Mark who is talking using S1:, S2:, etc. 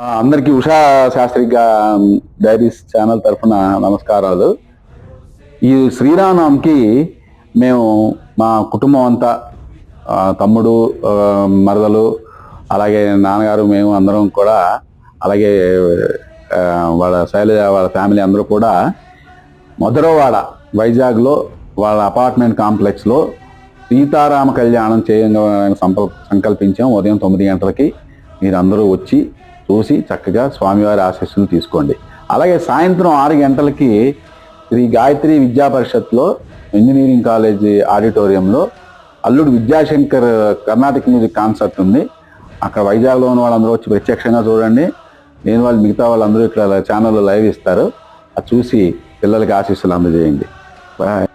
S1: అందరికి అందరికీ Usha Sastry diaries channel తరఫున నమస్కారాలు. ఈ శ్రీరామనవమికి మేము మా కుటుంబం అంతా తమ్ముడు మరదలు అలాగే నాన్నగారు మేము అందరం కూడా అలాగే వాళ్ళ శైలజ వాళ్ళ ఫ్యామిలీ అందరూ కూడా మధురవాడ వైజాగ్లో వాళ్ళ అపార్ట్మెంట్ కాంప్లెక్స్లో సీతారామ కళ్యాణం చేయంగా సంకల్ సంకల్పించాం. ఉదయం తొమ్మిది గంటలకి మీరందరూ వచ్చి చూసి చక్కగా స్వామివారి ఆశీస్సులు తీసుకోండి. అలాగే సాయంత్రం ఆరు గంటలకి శ్రీ గాయత్రి విద్యా పరిషత్లో ఇంజనీరింగ్ కాలేజీ ఆడిటోరియంలో అల్లుడు విద్యాశంకర్ కర్ణాటక మ్యూజిక్ కాన్సర్ట్ ఉంది. అక్కడ వైజాగ్లో ఉన్న వాళ్ళందరూ వచ్చి ప్రత్యక్షంగా చూడండి. నేను వాళ్ళు మిగతా వాళ్ళందరూ ఇక్కడ ఛానల్లో లైవ్ ఇస్తారు. అది చూసి పిల్లలకి ఆశీస్సులు అందజేయండి. బాయ్.